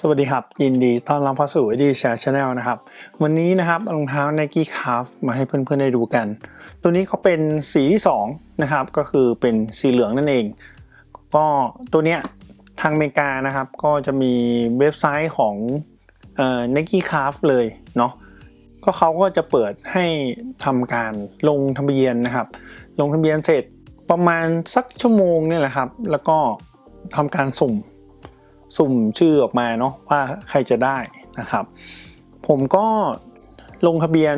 สวัสดีครับ ยินดีต้อนรับเข้าสู่ดีแชร์ชาแนลนะครับ วันนี้นะครับรองเท้า Nike Calf มาให้เพื่อนๆได้ดูกัน ตัวนี้เขาเป็นสีที่2นะครับ ก็คือเป็นสีเหลืองนั่นเอง ก็ตัวเนี้ยทางอเมริกานะครับ ก็จะมีเว็บไซต์ของเอ่อ Nike Calf เลยเนาะก็เขาก็จะเปิดให้ทำการลงทะเบียนนะครับ ลงทะเบียนเสร็จประมาณสักชั่วโมงนี่แหละครับ แล้วก็ทำการสุ่ม สุ่มชื่อออกมาเนาะว่าใครจะได้นะครับ ผมก็ลงทะเบียน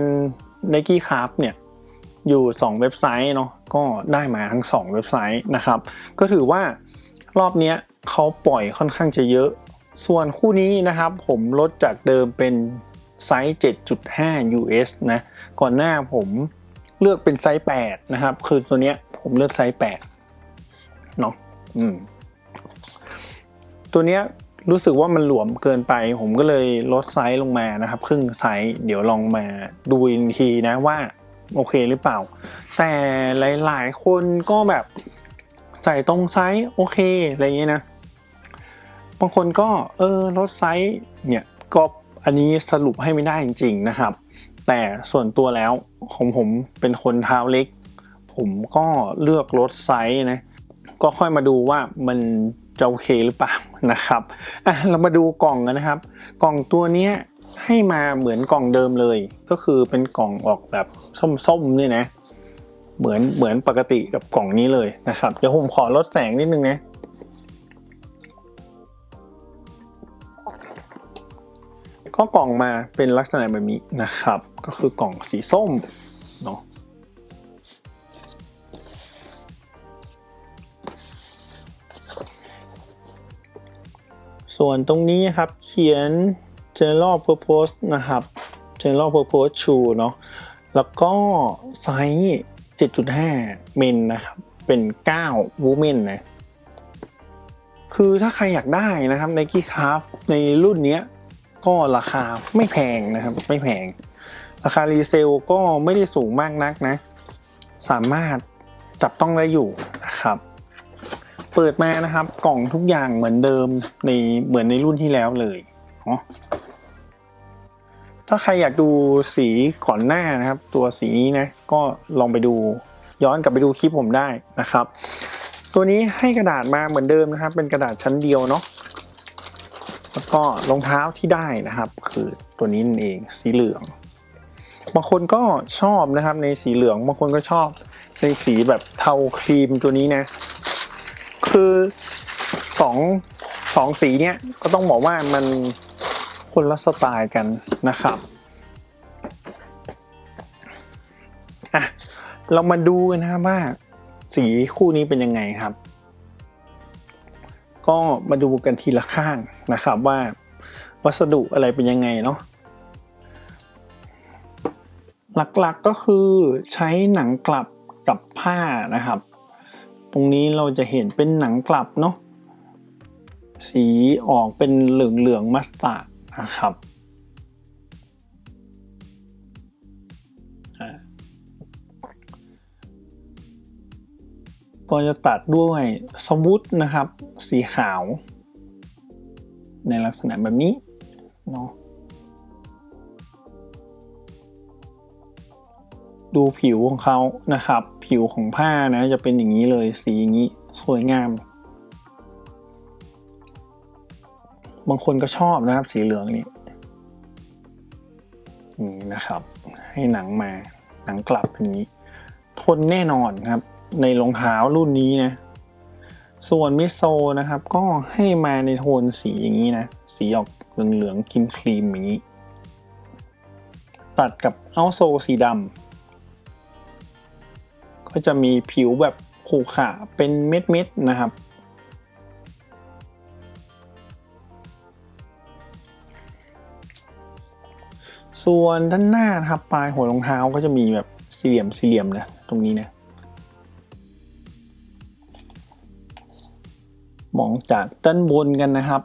Nike Craft เนี่ยอยู่ 2 เว็บไซต์เนาะก็ได้มาทั้ง 2 เว็บไซต์นะครับ ก็ถือว่ารอบนี้เขาปล่อยค่อนข้างจะเยอะ ส่วนคู่นี้นะครับ ผมลดจากเดิมเป็นไซส์ 7.5 US นะก่อนหน้าผมเลือกเป็นไซส์ 8 นะครับ คือตัวเนี้ยผมเลือกไซส์ 8 เนาะอืม ตัวเนี้ยรู้สึกว่ามันหลวมเกินไป ผมก็เลยลดไซส์ลงมานะครับ ครึ่งไซส์เดี๋ยวลองมาดูอีกทีนะว่าโอเคหรือเปล่า แต่หลายๆ คนก็แบบใส่ตรงไซส์โอเคอะไรอย่างเงี้ยนะ บางคนก็เออลดไซส์เนี่ยก็อันนี้สรุปให้ไม่ได้จริง ๆนะครับ แต่ส่วนตัวแล้วของผมเป็นคนเท้าเล็ก ผมก็เลือกลดไซส์นะก็ค่อยมาดูว่ามัน จะโอเคหรือเปล่านะครับอะเรามาดูกล่องกันนะครับ กล่องตัวนี้ให้มาเหมือนกล่องเดิมเลย ก็คือเป็นกล่องออกแบบส้มๆเนี่ยนะ เหมือนเหมือนปกติกับกล่องนี้เลยนะครับ เดี๋ยวผมขอลดแสงนิดนึงนะก็กล่องมาเป็นลักษณะแบบนี้นะครับ ก็คือกล่องสีส้ม ส่วนตรงนี้ครับเขียน general purpose นะครับ general purpose shoe เนาะแล้วก็ไซส์ 7.5 เมนนะครับ เป็น9 women นะ คือถ้าใครอยากได้นะครับ Nike Craft ในรุ่นเนี้ยก็ราคาไม่แพงนะครับ ไม่แพง ราคารีเซลก็ไม่ได้สูงมากนักนะ สามารถจับต้องได้อยู่นะครับ เปิดมานะครับ กล่องทุกอย่างเหมือนเดิมในเหมือนในรุ่นที่แล้วเลยเนาะถ้าใครอยากดูสีก่อนหน้านะครับ ตัวสีนี้นะก็ลองไปดูย้อนกลับไปดูคลิปผมได้นะครับ ตัวนี้ให้กระดาษมาเหมือนเดิมนะครับ เป็นกระดาษชั้นเดียวเนาะแล้วก็รองเท้าที่ได้นะครับ คือตัวนี้นั่นเองสีเหลืองบางคนก็ชอบนะครับในสีเหลืองบางคนก็ชอบในสีแบบเทาครีมตัวนี้นะ คือสองสองสีเนี้ยก็ต้องบอกว่ามันคนละสไตล์กันนะครับอะเรามาดูกันนะครับว่าสีคู่นี้เป็นยังไงครับ ก็มาดูกันทีละข้างนะครับว่าวัสดุอะไรเป็นยังไงเนาะหลักๆกก็คือใช้หนังกลับกับผ้านะครับ ตรงนี้เราจะเห็นเป็นหนังกลับเนาะสีออกเป็นเหลืองเหลืองมัสตาร์ดนะครับก็จะตัดด้วยสวุตนะครับ สีขาว ในลักษณะแบบนี้เนาะ ดูผิวของเขานะครับ ผิวของผ้านะจะเป็นอย่างนี้เลยสีอย่างนี้สวยงาม บางคนก็ชอบนะครับ สีเหลืองนี่นี่นะครับ ให้หนังมาหนังกลับอย่างนี้ ทนแน่นอนครับ ในรองเท้ารุ่นนี้นะ ส่วนมิโซนะครับ ก็ให้มาในโทนสีอย่างนี้นะ สีออกเหลืองๆครีมครีมๆอย่างนี้ ตัดกับเอาโซสีดำ ก็จะมีผิวแบบขรุขระเป็นเม็ดๆนะครับ ส่วนด้านหน้านะครับปลายหัวรองเท้าก็จะมีแบบสี่เหลี่ยมสี่เหลี่ยมนะตรงนี้นะมองจากด้านบนกันนะครับ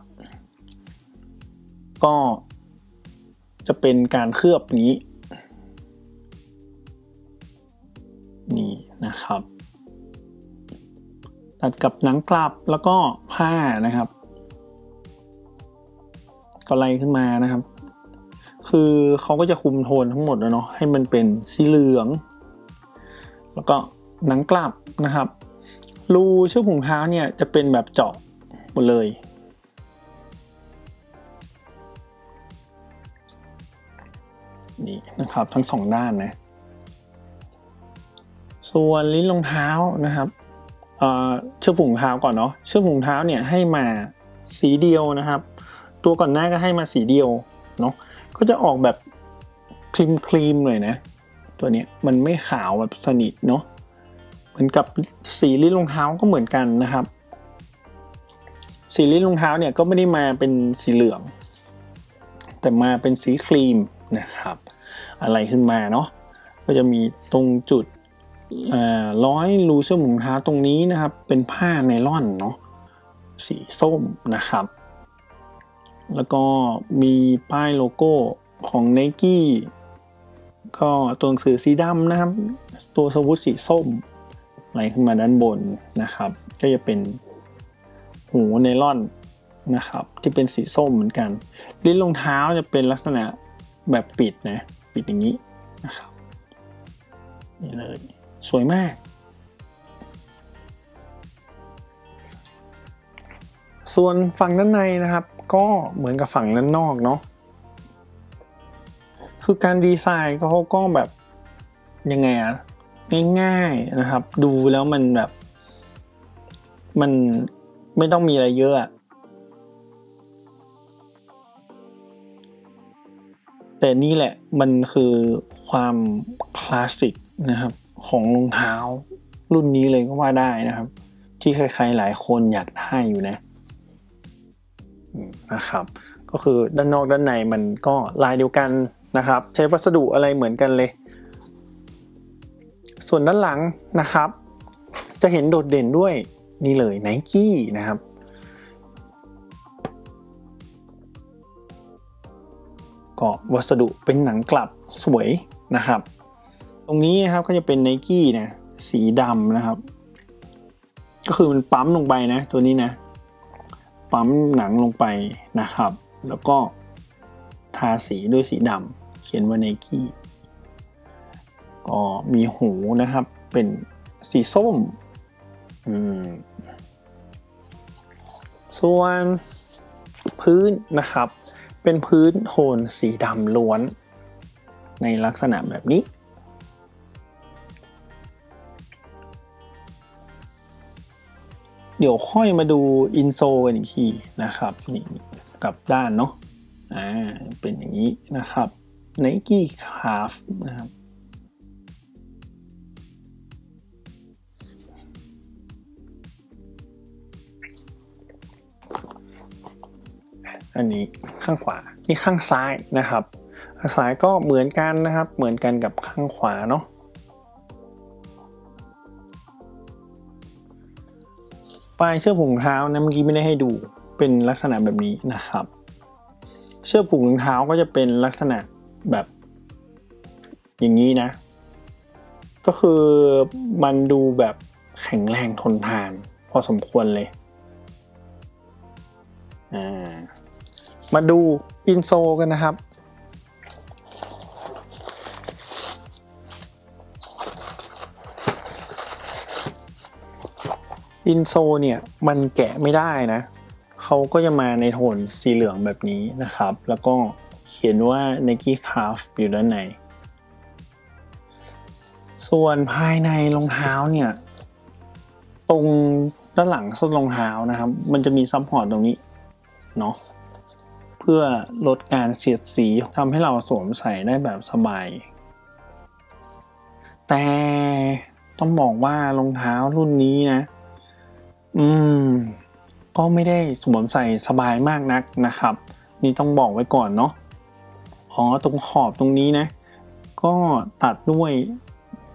ก็จะเป็นการเคลือบนี้ นะครับ ตัดกับหนังกลับแล้วก็ผ้านะครับ ก็ไล่ขึ้นมานะครับ คือเขาก็จะคุมโทนทั้งหมดแล้วเนาะให้มันเป็นสีเหลือง แล้วก็หนังกลับนะครับ รูเชือกถุงเท้าเนี่ยจะเป็นแบบเจาะหมดเลยนี่นะครับทั้งสองด้านนะ ส่วนลิ้นรองเท้านะครับเอ่อเชือกผงเท้าก่อนเนาะเชือกผงเท้าเนี่ยให้มาสีเดียวนะครับ ตัวก่อนหน้าก็ให้มาสีเดียวเนาะก็จะออกแบบครีมครีมๆหน่อยนะ ตัวนี้มันไม่ขาวแบบสนิทเนาะเหมือนกับสีลิ้นรองเท้าก็เหมือนกันนะครับ สีลิ้นรองเท้าเนี่ยก็ไม่ได้มาเป็นสีเหลือง แต่มาเป็นสีครีมนะครับ อะไรขึ้นมาเนาะก็จะมีตรงจุด ร้อยรูเชือกถุงเท้าตรงนี้นะครับ เป็นผ้าไนล่อนเนาะสีส้มนะครับ แล้วก็มีป้ายโลโก้ของ n i กี้ก็ตัวหนังสือสีดำนะครับ ตัวสวุธสีส้มไหลขึ้นมาด้านบนนะครับ ก็จะเป็นหูไนล่อนนะครับ ที่เป็นสีส้มเหมือนกันลิ้นรองเท้าจะเป็นลักษณะแบบปิดนะ ปิดอย่างนี้นะครับนี่เลย สวยมาก ส่วนฝั่งด้านในนะครับ ก็เหมือนกับฝั่งด้านนอกเนาะคือการดีไซน์เขาก็แบบยังไงอะง่ายๆนะครับ ดูแล้วมันแบบ มันไม่ต้องมีอะไรเยอะอะแต่นี่แหละมันคือความคลาสสิกนะครับ ของรองเท้า รุ่นนี้เลยก็ว่าได้นะครับ ที่ใครๆหลายคนอยากได้อยู่นะนะครับ ก็คือด้านนอกด้านในมันก็ลายเดียวกันนะครับ ใช้วัสดุอะไรเหมือนกันเลย ส่วนด้านหลังนะครับ จะเห็นโดดเด่นด้วยนี่เลยไนกี้นะครับก็วัสดุเป็นหนังกลับสวยนะครับ ตรงนี้นะครับก็จะเป็นไนกี้นะสีดำนะครับ ก็คือมันปั๊มลงไปนะ ตัวนี้นะ ปั๊มหนังลงไปนะครับ แล้วก็ทาสีด้วยสีดำเขียนว่าไนกี้ก็มีหูนะครับเป็นสีส้มอืมส่วนพื้นนะครับ เป็นพื้นโทนสีดำล้วน ในลักษณะแบบนี้ เดี๋ยวค่อยมาดูอินโซกันอีกทีนะครับนี่กับด้านเนาะอ่าเป็นอย่างนี้นะครับ Nike Calf นะครับอันนี้ข้างขวานี่ข้างซ้ายนะครับ ข้างซ้ายก็เหมือนกันนะครับ เหมือนกันกับข้างขวาเนาะ ลายเชือกผูกเท้านะเมื่อกี้ไม่ได้ให้ดูเป็นลักษณะแบบนี้นะครับ เชือกผูกเท้าก็จะเป็นลักษณะแบบ อย่างนี้นะ ก็คือมันดูแบบแข็งแรงทนทาน พอสมควรเลยมาดูอินโซกันนะครับ อินโซเนี่ยมันแกะไม่ได้นะ เขาก็จะมาในโทนสีเหลืองแบบนี้นะครับ แล้วก็เขียนว่า Nike Calf อยู่ด้านใน ส่วนภายในรองเท้าเนี่ย ตรงด้านหลังส้นรองเท้านะครับ มันจะมีซับพอร์ตตรงนี้ เนาะเพื่อลดการเสียดสีทำให้เราสวมใส่ได้แบบสบาย แต่ต้องบอกว่ารองเท้ารุ่นนี้นะ อืม ก็ไม่ได้สวมใส่สบายมากนักนะครับ นี่ต้องบอกไว้ก่อนเนาะอ๋อตรงขอบตรงนี้นะ ก็ตัดด้วย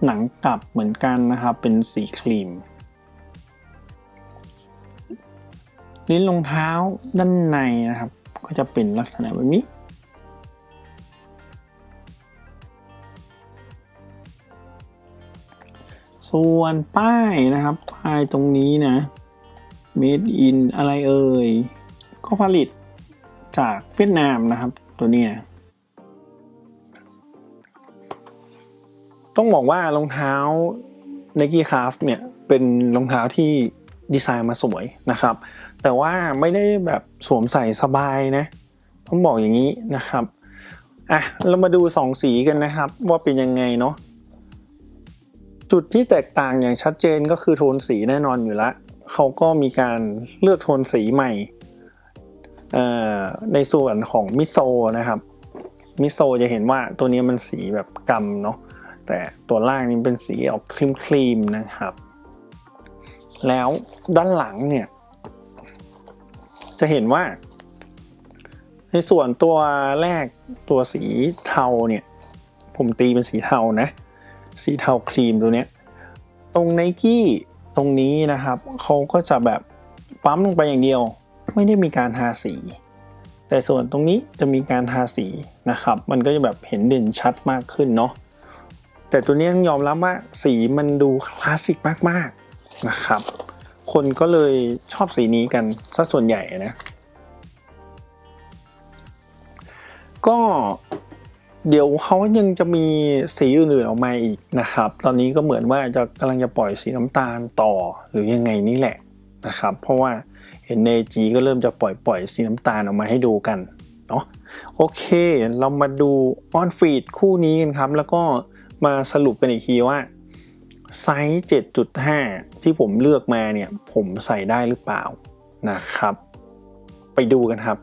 หนังกลับเหมือนกันนะครับ เป็นสีครีม ลิ้นรองเท้าด้านในนะครับ ก็จะเป็นลักษณะแบบนี้ส่วนป้ายนะครับป้ายตรงนี้นะ made in อะไรเอ่ย ก็ผลิตจากเวียดนามนะครับ ตัวนี้นะต้องบอกว่ารองเท้า Nike Craft เนี่ยเป็นรองเท้าที่ดีไซน์มาสวยนะครับ แต่ว่าไม่ได้แบบสวมใส่สบายนะ ต้องบอกอย่างนี้นะครับอะเรามาดูสองสีกันนะครับ ว่าเป็นยังไงเนาะจุดที่แตกต่างอย่างชัดเจนก็คือโทนสีแน่นอนอยู่แล้ว เขาก็มีการเลือกโทนสีใหม่ในส่วนของมิโซนะครับมิโซจะเห็นว่าตัวนี้มันสีแบบกำเนาะแต่ตัวล่างนี้เป็นสีออกครีมครีมนะครับ แล้วด้านหลังเนี่ย จะเห็นว่า ในส่วนตัวแรกตัวสีเทาเนี่ย ผมตีเป็นสีเทานะ สีเทาครีมตัวเนี้ยตรงไนกี้ ตรงนี้นะครับเขาก็จะแบบปั๊มลงไปอย่างเดียว ไม่ได้มีการทาสี แต่ส่วนตรงนี้จะมีการทาสีนะครับ มันก็จะแบบเห็นเด่นชัดมากขึ้นเนาะแต่ตัวนี้ต้องยอมรับว่าสีมันดูคลาสสิกมากๆนะครับ คนก็เลยชอบสีนี้กันซะส่วนใหญ่นะก็ เดี๋ยวเขายังจะมีสีอื่นๆออกมาอีกนะครับ ตอนนี้ก็เหมือนว่าจะกำลังจะปล่อยสีน้ำตาลต่อหรือยังไงนี่แหละนะครับ เพราะว่าเห็นในจีก็เริ่มจะปล่อยปล่อยสีน้ำตาลออกมาให้ดูกันเนาะโอเค เรามาดูออนฟีดคู่นี้กันครับ แล้วก็มาสรุปกันอีกทีว่าไซส์ 7.5 ที่ผมเลือกมาเนี่ย ผมใส่ได้หรือเปล่านะครับ ไปดูกันครับ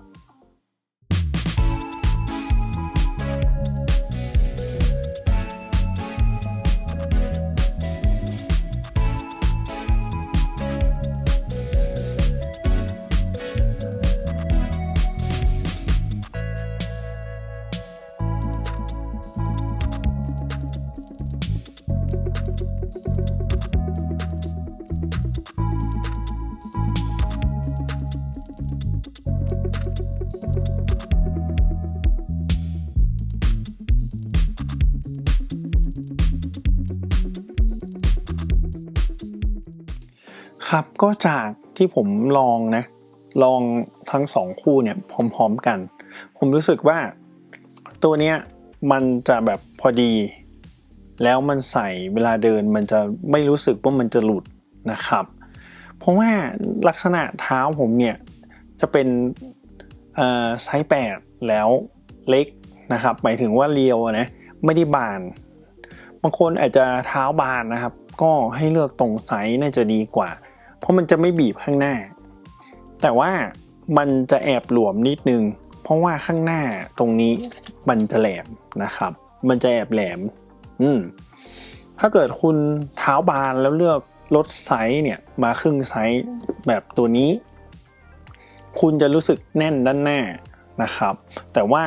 ครับก็จากที่ผมลองนะ ลองทั้งสองคู่เนี่ยพร้อมๆกัน ผมรู้สึกว่าตัวเนี้ยมันจะแบบพอดี แล้วมันใส่เวลาเดินมันจะไม่รู้สึกว่ามันจะหลุดนะครับ เพราะว่าลักษณะเท้าผมเนี่ยจะเป็นไซส์แปดแล้วเล็กนะครับ หมายถึงว่าเรียวนะไม่ได้บาน บางคนอาจจะเท้าบานนะครับ ก็ให้เลือกตรงไซส์น่าจะดีกว่า เพราะมันจะไม่บีบข้างหน้า แต่ว่ามันจะแอบหลวมนิดนึง เพราะว่าข้างหน้าตรงนี้มันจะแหลมนะครับ มันจะแอบแหลม อืมถ้าเกิดคุณเท้าบานแล้วเลือกลดไซส์เนี่ยมาครึ่งไซส์แบบตัวนี้ คุณจะรู้สึกแน่นด้านหน้านะครับ แต่ว่า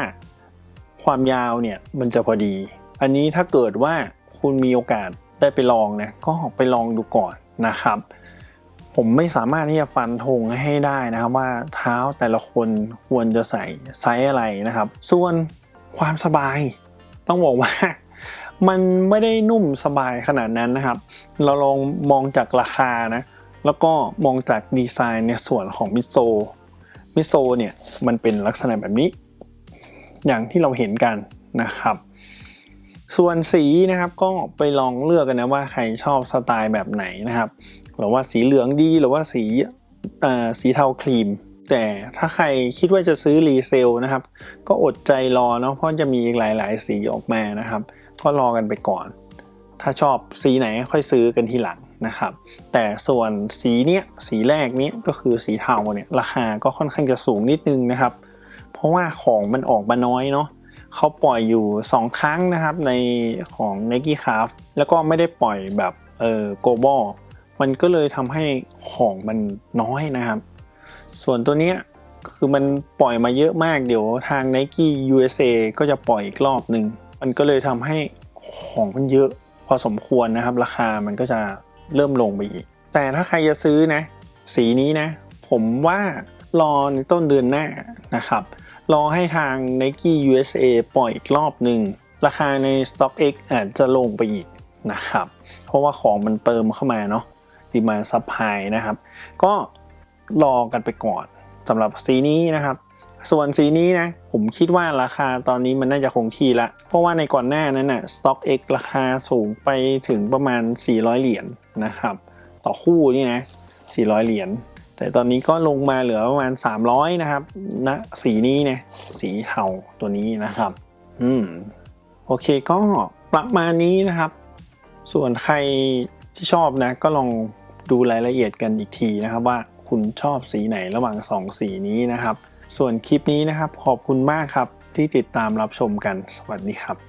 ความยาวเนี่ยมันจะพอดี อันนี้ถ้าเกิดว่าคุณมีโอกาสได้ไปลองนะก็ไปลองดูก่อนนะครับ ผมไม่สามารถที่จะฟันธงให้ได้นะครับว่าเท้าแต่ละคนควรจะใส่ไซส์อะไรนะครับ ส่วนความสบายต้องบอกว่ามันไม่ได้นุ่มสบายขนาดนั้นนะครับ เราลองมองจากราคานะ แล้วก็มองจากดีไซน์ในส่วนของมิโซ มิโซเนี่ยมันเป็นลักษณะแบบนี้ อย่างที่เราเห็นกันนะครับ ส่วนสีนะครับก็ไปลองเลือกกันนะว่าใครชอบสไตล์แบบไหนนะครับ หรือว่าสีเหลืองดีหรือว่าสีสีเทาครีม แต่ถ้าใครคิดว่าจะซื้อรีเซลนะครับ ก็อดใจรอเนาะเพราะจะมีอีกหลาย ๆ สีออกมานะครับ ก็รอกันไปก่อน ถ้าชอบสีไหนค่อยซื้อกันทีหลังนะครับ แต่ส่วนสีเนี้ยสีแรกนี้ก็คือสีเทาเนี่ยราคาก็ค่อนข้างจะสูงนิดนึงนะครับ เพราะว่าของมันออกมาน้อยเนาะเขาปล่อยอยู่ 2 ครั้งนะครับในของ Nike Craft แล้วก็ไม่ได้ปล่อยแบบเออ global มันก็เลยทำให้ของมันน้อยนะครับ ส่วนตัวเนี้ยคือมันปล่อยมาเยอะมากเดี๋ยวทาง Nike USA ก็จะปล่อยอีกรอบหนึ่งมันก็เลยทำให้ของมันเยอะพอสมควรนะครับ ราคามันก็จะเริ่มลงไปอีก แต่ถ้าใครจะซื้อนะ สีนี้นะ ผมว่ารอในต้นเดือนหน้านะครับ รอให้ทาง Nike USA ปล่อยอีกรอบหนึ่ง ราคาใน StockX อาจจะลงไปอีกนะครับ เพราะว่าของมันเติมเข้ามาเนาะ ดีมาซับไฮนะครับ ก็รอกันไปก่อนสำหรับสีนี้นะครับ ส่วนสีนี้นะ ผมคิดว่าราคาตอนนี้มันน่าจะคงที่ละ เพราะว่าในก่อนหน้านั้นน่ะ Stock X ราคาสูงไปถึงประมาณ 400 เหรียญนะครับ ต่อคู่นี่นะ 400 เหรียญแต่ตอนนี้ก็ลงมาเหลือประมาณ 300 นะครับณสีนี้เนี่ยสีเทาตัวนี้นะครับ อืม โอเคก็ประมาณนี้นะครับ ส่วนใคร ที่ชอบนะก็ลองดูรายละเอียดกันอีกทีนะครับว่าคุณชอบสีไหนระหว่าง 2 สีนี้นะครับ ส่วนคลิปนี้นะครับขอบคุณมากครับที่ติดตามรับชมกันสวัสดีครับ